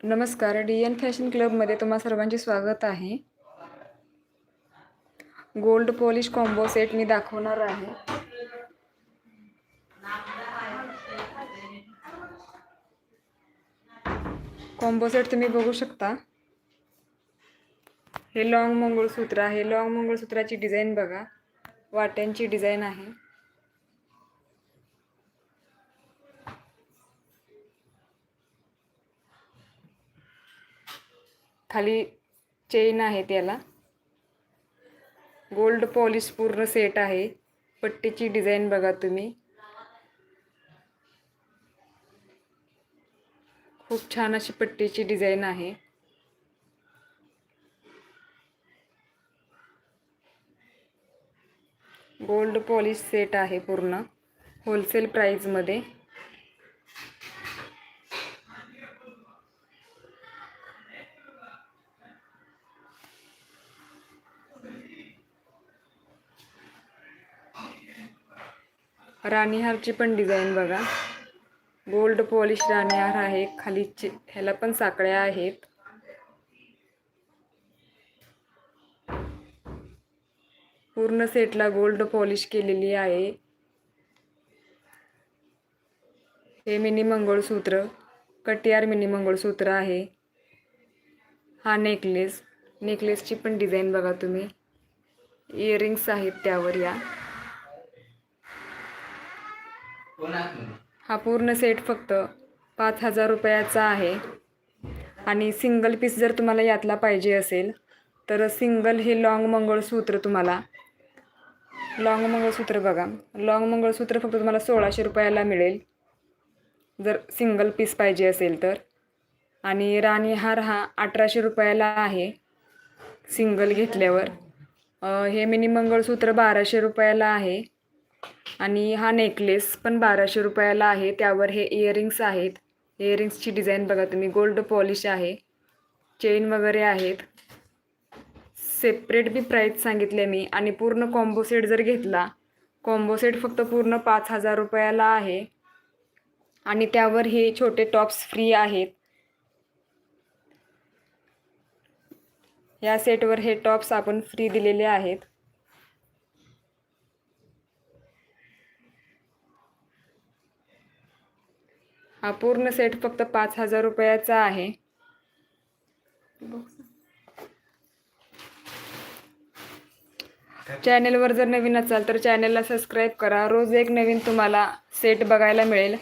नमस्कार. D N fashion क्लबमध्ये तुम्हा सर्वांचे स्वागत आहे. गोल्ड पॉलिश कॉम्बो सेट मी दाखवणार आहे. कॉम्बो सेट तुम्ही बघू शकता. हे लॉंग मंगळसूत्र आहे. लॉंग मंगळसूत्राची डिझाईन बघा. वाट्यांची डिझाईन आहे. खाली चेन आहे त्याला गोल्ड पॉलिश पूर्ण सेट आहे. पट्टीची डिझाईन बघा तुम्ही. खूप छान अशी पट्टीची डिझाईन आहे. गोल्ड पॉलिश सेट आहे पूर्ण होलसेल प्राईजमध्ये राणीहारची पण डिझाईन बघा. गोल्ड पॉलिश राणीहार आहे खाली ह्याला पण साकळ्या आहेत. पूर्ण सेटला गोल्ड पॉलिश केलेली आहे. हे मिनी मंगळसूत्र कटियार मिनी मंगळसूत्र आहे. हा नेकलेस नेकलेसची पण डिझाईन बघा तुम्ही. इयरिंग्स आहेत त्यावर या. हा पूर्ण सेट फक्त पाच हजार रुपयाचा आहे. आणि सिंगल पीस जर तुम्हाला यातला पाहिजे असेल तर सिंगल हे लाँग मंगळसूत्र तुम्हाला. लाँग मंगळसूत्र बघा. लाँग मंगळसूत्र फक्त तुम्हाला सोळाशे रुपयाला मिळेल. जर सिंगल पीस पाहिजे असेल तर. आणि राणीहार हा अठराशे रुपयाला आहे सिंगल घेतल्यावर. हे मिनी मंगळसूत्र बाराशे रुपयाला आहे. आणि हा नेकलेस पण बाराशे रुपयाला आहे. त्यावर हे इयरिंग्स आहेत. इयरिंग्सची डिझाईन बघा तुम्ही. गोल्ड पॉलिश आहे. चेन वगैरे आहेत. सेपरेट बी प्राईस सांगितले मी. आणि पूर्ण कॉम्बो सेट जर घेतला कॉम्बो सेट फक्त पूर्ण पाच हजार रुपयाला आहे. आणि त्यावर हे छोटे टॉप्स फ्री आहेत. या सेटवर हे टॉप्स आपण फ्री दिलेले आहेत. हा पूर्ण सेट फक्त पाच हजार रुपयाचा आहे. चॅनेलवर जर नवीन असाल तर चॅनेलला सबस्क्राईब करा. रोज एक नवीन तुम्हाला सेट बघायला मिळेल.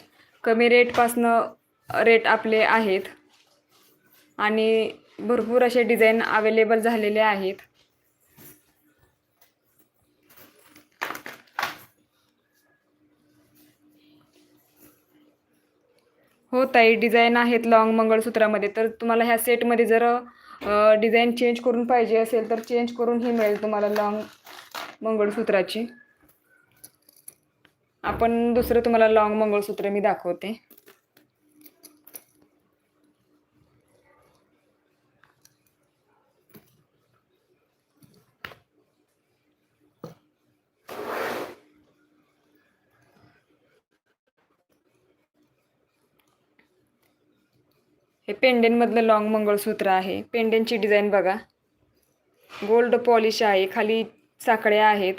कमी रेटपासनं रेट आपले आहेत. आणि भरपूर असे डिझाईन अवेलेबल झालेले आहेत. हो ताई डिझाईन आहेत लॉंग मंगळसूत्रामध्ये. तर तुम्हाला ह्या सेटमध्ये जर डिझाईन चेंज करून पाहिजे असेल तर चेंज करूनही मिळेल तुम्हाला लॉंग मंगळसूत्राची. आपण दुसरं तुम्हाला लॉंग मंगळसूत्र मी दाखवते. हे पेंडेंटमधलं लॉंग मंगळसूत्र आहे. पेंडेंटची डिझाईन बघा. गोल्ड पॉलिश आहे. खाली साखळ्या आहेत.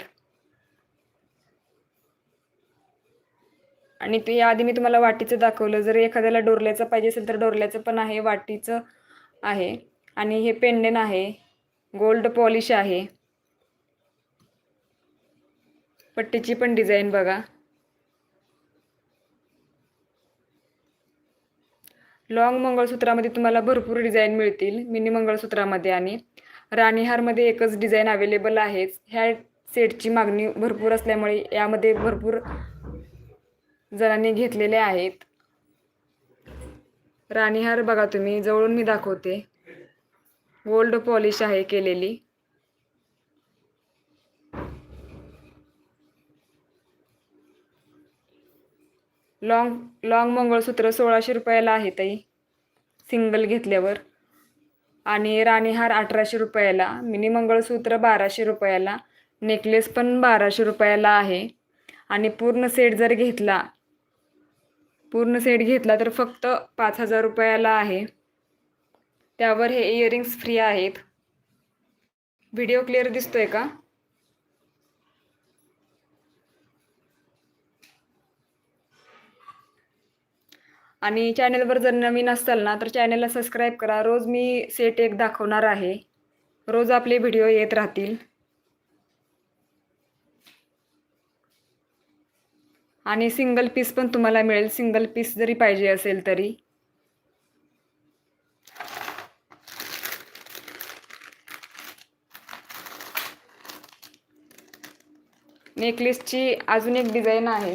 आणि ते आधी मी तुम्हाला वाटीचं दाखवलं. जर एखाद्याला डोरल्याचं पाहिजे असेल तर डोरल्याचं पण आहे वाटीचं आहे. आणि हे पेंडेन आहे. गोल्ड पॉलिश आहे. पट्टीची पण डिझाईन बघा. लॉंग मंगळसूत्रामध्ये तुम्हाला भरपूर डिझाईन मिळतील. मिनी मंगळसूत्रामध्ये आणि राणीहारमध्ये एकच डिझाईन अवेलेबल आहेच. ह्या सेटची मागणी भरपूर असल्यामुळे यामध्ये भरपूर जणांनी घेतलेले आहेत. राणीहार बघा तुम्ही जवळून मी दाखवते. गोल्ड पॉलिश आहे केलेली. लाँग लाँग मंगळसूत्र सोळाशे रुपयाला आहे ताई. सिंगल घेतल्यावर. आणि राणीहार अठराशे रुपयाला मिनी मंगळसूत्र बाराशे रुपयाला नेकलेस पण बाराशे रुपयाला आहे. आणि पूर्ण सेट जर घेतला पूर्ण सेट घेतला तर फक्त पाच हजार रुपयाला आहे. त्यावर हे इयरिंग्स फ्री आहेत. व्हिडिओ क्लिअर दिसतोय का? आणि चॅनलवर जर नवीन असाल ना तर चॅनलला सबस्क्राईब करा. रोज मी सेट एक दाखवणार आहे. रोज आपले व्हिडिओ येत राहतील. आणि सिंगल पीस पण तुम्हाला मिळेल. सिंगल पीस जरी पाहिजे असेल तरी. नेकलेसची अजून एक डिझाईन आहे.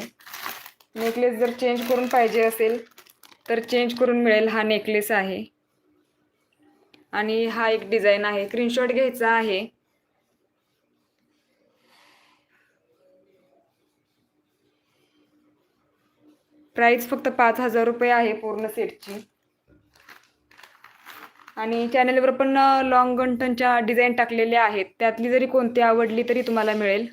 नेकलेस जर चेंज करून पाहिजे असेल तर चेंज करून मिळेल हा नेकलेस आहे. आणि हा एक डिझाईन आहे. स्क्रीनशॉट घ्यायचा आहे. प्राईस फक्त पाच हजार रुपये आहे पूर्ण सेटची आणि चॅनलवर पण लॉंग गंठनच्या डिझाईन टाकलेल्या आहेत. त्यातली जरी कोणती आवडली तरी तुम्हाला मिळेल.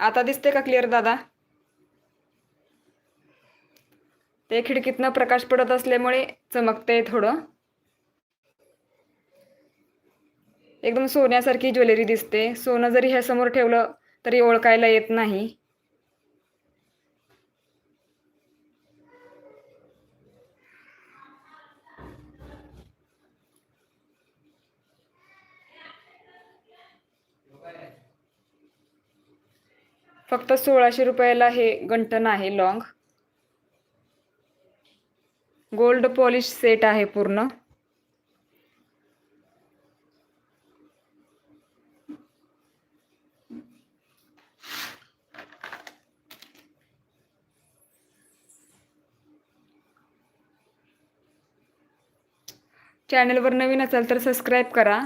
आता दिसते का क्लिअर दादा? ते खिडकीतनं प्रकाश पडत असल्यामुळे चमकते थोडं. एकदम सोन्यासारखी ज्वेलरी दिसते. सोनं जरी ह्यासमोर ठेवलं तरी ओळखायला येत नाही. फक्त सोळाशे रुपयाला हे गंठन आहे लॉंग गोल्ड पॉलिश सेट आहे पूर्ण. चॅनलवर नवीन असाल तर सबस्क्राईब करा.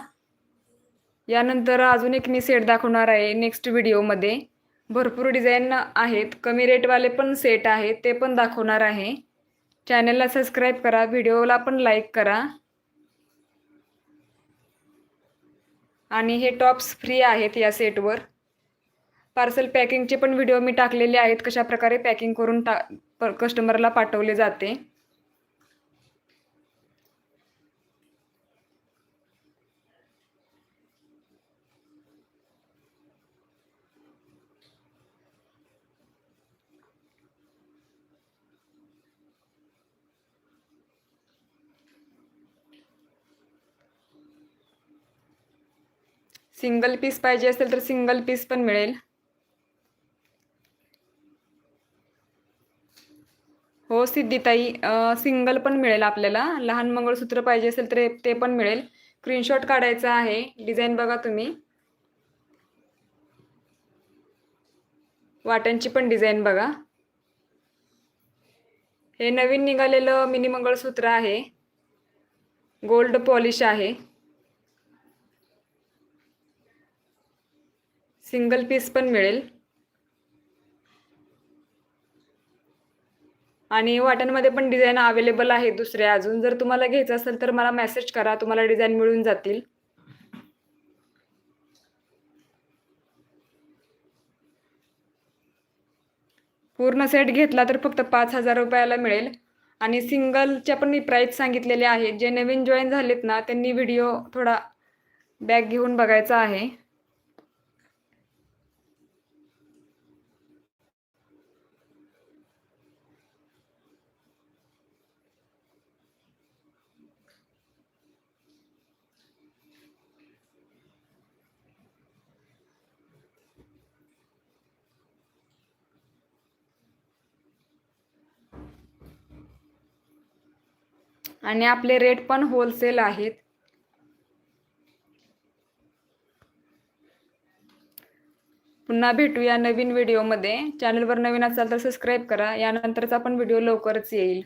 यानंतर अजून एक मी सेट दाखवणार आहे नेक्स्ट व्हिडिओमध्ये भरपूर डिझाईन आहेत. कमी रेटवाले पण सेट आहेत. ते पण दाखवणार आहे. चॅनलला सबस्क्राईब करा. व्हिडिओला पण लाईक करा. आणि हे टॉप्स फ्री आहेत या सेटवर पार्सल पॅकिंगचे पण व्हिडिओ मी टाकलेले आहेत. कशा प्रकारे पॅकिंग करून टा प कस्टमरला पाठवले जाते. सिंगल पीस पाहिजे असेल तर सिंगल पीस पण मिळेल. हो सिद्धिताई सिंगल पण मिळेल आपल्याला. लहान मंगळसूत्र पाहिजे असेल तर ते पण मिळेल. स्क्रीनशॉट काढायचा आहे. डिझाईन बघा तुम्ही. वाट्यांची पण डिझाईन बघा. हे नवीन निघालेलं मिनी मंगळसूत्र आहे. गोल्ड पॉलिश आहे. सिंगल पीस पण मिळेल. आणि वाटणमध्ये पण डिझाईन अवेलेबल आहे दुसऱ्या अजून. जर तुम्हाला घ्यायचं असेल तर मला मेसेज करा तुम्हाला डिझाईन मिळून जातील. पूर्ण सेट घेतला तर फक्त पाच हजार रुपयाला मिळेल. आणि सिंगलच्या पण मी प्राईस सांगितलेले आहेत जे नवीन जॉईन झालेत ना त्यांनी व्हिडिओ थोडा बॅग घेऊन बघायचा आहे. आणि आपले रेट पण होलसेल आहेत. पुन्हा भेटूया नवीन व्हिडिओमध्ये चॅनलवर नवीन असाल तर सबस्क्राईब करा. यानंतरचा पण व्हिडिओ लवकरच येईल.